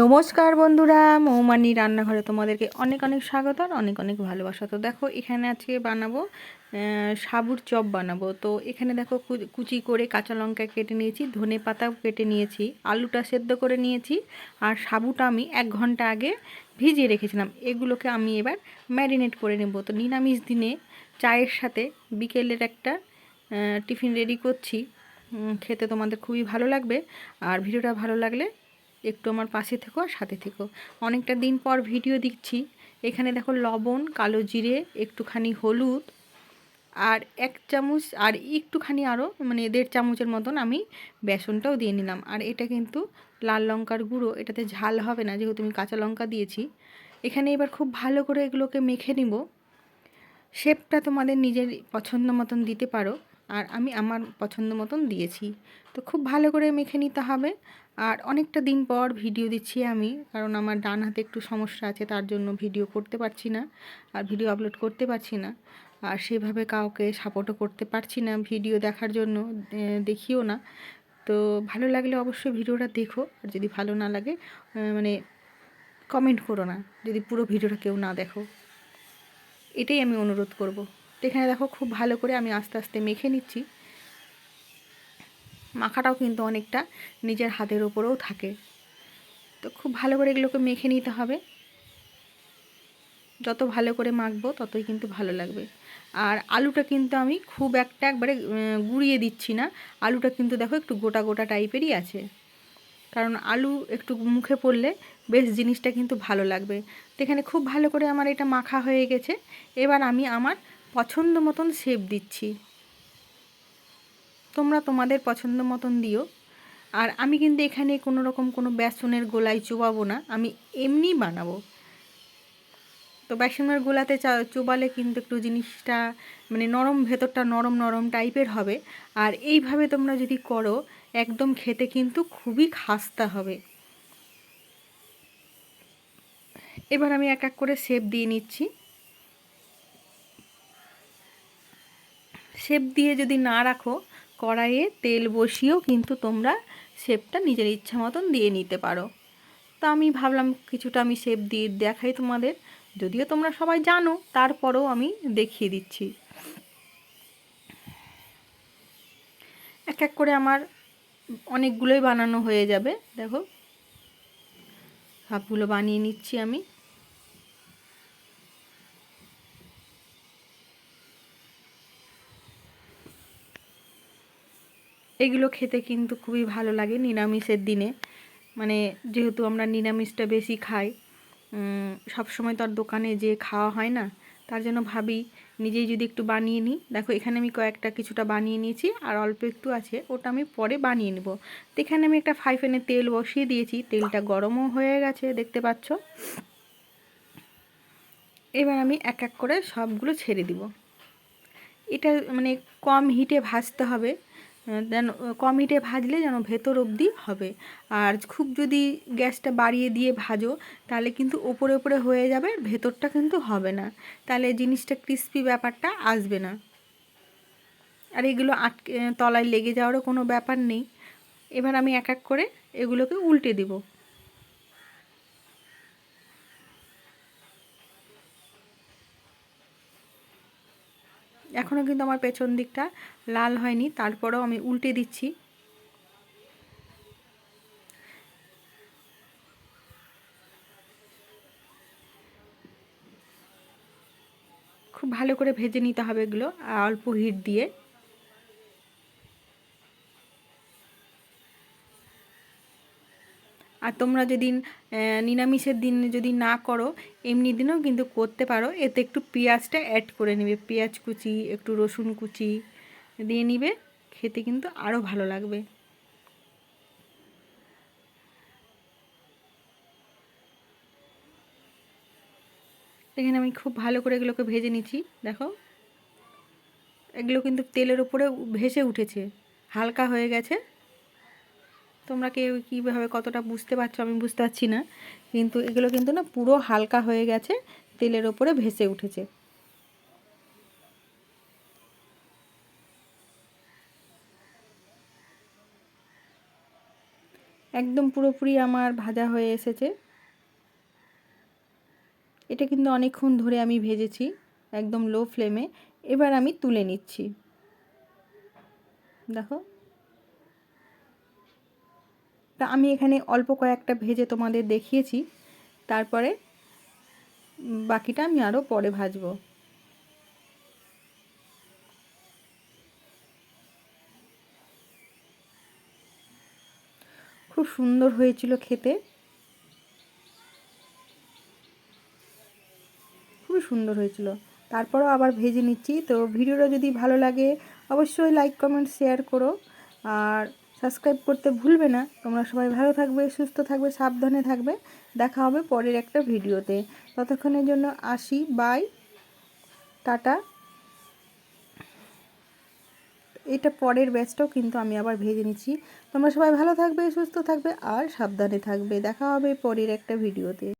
নমস্কার বন্ধুরা, মৌমানি রান্নাঘরে তোমাদেরকে অনেক অনেক স্বাগত আর অনেক অনেক ভালোবাসা। তো দেখো, এখানে আজকে বানাবো সাবুর চপ বানাবো। তো এখানে দেখো কুচি করে কাঁচা লঙ্কা কেটে নিয়েছি, ধনে পাতাও কেটে নিয়েছি, আলুটা সেদ্ধ করে নিয়েছি আর সাবুটা আমি এক ঘণ্টা আগে ভিজিয়ে রেখেছিলাম। এগুলোকে আমি এবার ম্যারিনেট করে নেব। তো নিরামিষ দিনে চায়ের সাথে বিকেলের একটা টিফিন রেডি করছি। খেতে তোমাদের খুবই ভালো লাগবে আর ভিডিওটা ভালো লাগলে একটু আমার পাশে থেকো আর সাথে থেকো। অনেকটা দিন পর ভিডিও দিচ্ছি এখানে দেখো লবণ, কালো জিরে, একটুখানি হলুদ আর এক চামচ আর একটুখানি আরও মানে দেড় চামচের মতন আমি বেসনটাও দিয়ে নিলাম। আর এটা কিন্তু লাল লঙ্কার গুঁড়ো, এটাতে ঝাল হবে না যেহেতু আমি কাঁচা লঙ্কা দিয়েছি। এখানে এবার খুব ভালো করে এগুলোকে মেখে নিব। শেপটা তোমাদের নিজের পছন্দ মতন দিতে পারো। আর আমি আমার পছন্দ মতন দিয়েছি। তো খুব ভালো করে মেখে নিতে হবে। আর অনেকটা দিন পর ভিডিও দিচ্ছি আমি, কারণ আমার ডান হাতে একটু সমস্যা আছে, তার জন্য ভিডিও করতে পারছি না আর ভিডিও আপলোড করতে পারছি না। আর সেভাবে কাউকে সাপোর্টও করতে পারছি না ভিডিও দেখার জন্য দেখিও না। তো ভালো লাগলে অবশ্যই ভিডিওটা দেখো, আর যদি ভালো না লাগে মানে কমেন্ট করো না, যদি পুরো ভিডিওটা কেউ না দেখো। এটাই আমি অনুরোধ করব। এখানে দেখো খুব ভালো করে আমি আস্তে আস্তে মেখে নিচ্ছি। মাখাটাও কিন্তু অনেকটা নিজের হাতের ওপরেও থাকে। তো খুব ভালো করে এগুলোকে মেখে নিতে হবে। যত ভালো করে মাখবো ততই কিন্তু ভালো লাগবে। আর আলুটা কিন্তু আমি খুব একটা একবারে গুঁড়িয়ে দিচ্ছি না। আলুটা কিন্তু দেখো একটু গোটা গোটা টাইপেরই আছে। কারণ আলু একটু মুখে পড়লে বেশ জিনিসটা কিন্তু ভালো লাগবে। তো এখানে খুব ভালো করে আমার এটা মাখা হয়ে গেছে। এবার আমি আমার পছন্দ মতন শেপ দিচ্ছি। তোমরা তোমাদের পছন্দ মতন দিও। আর আমি কিন্তু এখানে কোনো রকম কোনো বেসনের গোলায় চুবাবো না, আমি এমনি বানাবো। তো বেসনের গোলাতে চোবালে কিন্তু একটু জিনিসটা মানে নরম, ভেতরটা নরম নরম টাইপের হবে। আর এইভাবে তোমরা যদি করো, একদম খেতে কিন্তু খুবই খাস্তা হবে। এবার আমি এক এক করে শেপ দিয়ে নিচ্ছি। শেপ দিয়ে যদি না রাখো, কড়াইয়ে তেল বসিয়েও কিন্তু তোমরা শেপটা নিজের ইচ্ছা মতন দিয়ে নিতে পারো। তো আমি ভাবলাম কিছুটা আমি শেপ দিয়ে দেখাই তোমাদের, যদিও তোমরা সবাই জানো, তারপরেও আমি দেখিয়ে দিচ্ছি। এক এক করে আমার অনেকগুলোই বানানো হয়ে যাবে, দেখো। সবগুলো বানিয়ে নিচ্ছি আমি। এগুলো খেতে কিন্তু খুবই ভালো লাগে নিরামিষের দিনে। মানে যেহেতু আমরা নিরামিষটা বেশি খাই সব সময় তো আর দোকানে যেয়ে খাওয়া হয় না। তার জন্য ভাবি নিজেই যদি একটু বানিয়ে নিই। দেখো, এখানে আমি কয়েকটা কিছুটা বানিয়ে নিয়েছি, আর অল্প একটু আছে, ওটা আমি পরে বানিয়ে নেব। তো এখানে আমি একটা ফ্রাই প্যানে তেল বসিয়ে দিয়েছি, তেলটা গরমও হয়ে গেছে, দেখতে পাচ্ছ। এবার আমি এক এক করে সবগুলো ছেড়ে দিব। এটা মানে কম হিটে ভাজতে হবে যেন কমিটে ভাজলে যেন ভেতর অবধি হবে। আর খুব যদি গ্যাসটা বাড়িয়ে দিয়ে ভাজো, তাহলে কিন্তু ওপরে ওপরে হয়ে যাবে ভেতরটা কিন্তু হবে না। তাহলে জিনিসটা ক্রিস্পি ব্যাপারটা আসবে না। আর এগুলো আটকে তলায় লেগে যাওয়ারও কোনো ব্যাপার নেই। এবার আমি এক এক করে এগুলোকে উল্টে দিব। এখনও কিন্তু আমার পেছন দিকটা লাল হয়নি, তারপরেও আমি উল্টে দিচ্ছি। খুব ভালো করে ভেজে নিতে হবে এগুলো অল্প হিট দিয়ে। আর তোমরা যদি নিরামিষের দিন যদি না করো, এমনি দিনেও কিন্তু করতে পারো। এতে একটু পেঁয়াজটা অ্যাড করে নেবে। পেঁয়াজ কুচি, একটু রসুন কুচি দিয়ে নিবে। খেতে কিন্তু আরও ভালো লাগবে। এখানে আমি খুব ভালো করে এগুলোকে ভেজে নিচ্ছি। দেখো। এগুলো কিন্তু তেলের উপরে ভেসে উঠেছে। হালকা হয়ে গেছে। তোমরা কেউ কীভাবে কতটা বুঝতে পারছ আমি বুঝতে পারছি না। কিন্তু এগুলো কিন্তু না পুরো হালকা হয়ে গেছে, তেলের ওপরে ভেসে উঠেছে। একদম পুরোপুরি আমার ভাজা হয়ে এসেছে। এটা কিন্তু অনেকক্ষণ ধরে আমি ভেজেছি, একদম লো ফ্লেমে এবার আমি তুলে নিচ্ছি। দেখো। তা আমি এখানে অল্প কয়েকটা ভেজে তোমাদের দেখিয়েছি। তারপরে বাকিটা আমি আরও পরে ভাজবো। খুব সুন্দর হয়েছিল খেতে। খুবই সুন্দর হয়েছিল। তারপরও আবার ভেজে নিচ্ছি। তো ভিডিওটা যদি ভালো লাগে, অবশ্যই লাইক কমেন্ট শেয়ার করো। আর সাবস্ক্রাইব করতে ভুলবে না। তোমরা সবাই ভালো থাকবে, সুস্থ থাকবে, সাবধানে থাকবে। দেখা হবে পরের একটা ভিডিওতে। ততক্ষণের জন্য আসি। বাই টাটা এটা পরের ব্যাচটাও কিন্তু আমি আবার ভেজে নিচ্ছি। তোমরা সবাই ভালো থাকবে, সুস্থ থাকবে আর সাবধানে থাকবে। দেখা হবে পরের একটা ভিডিওতে।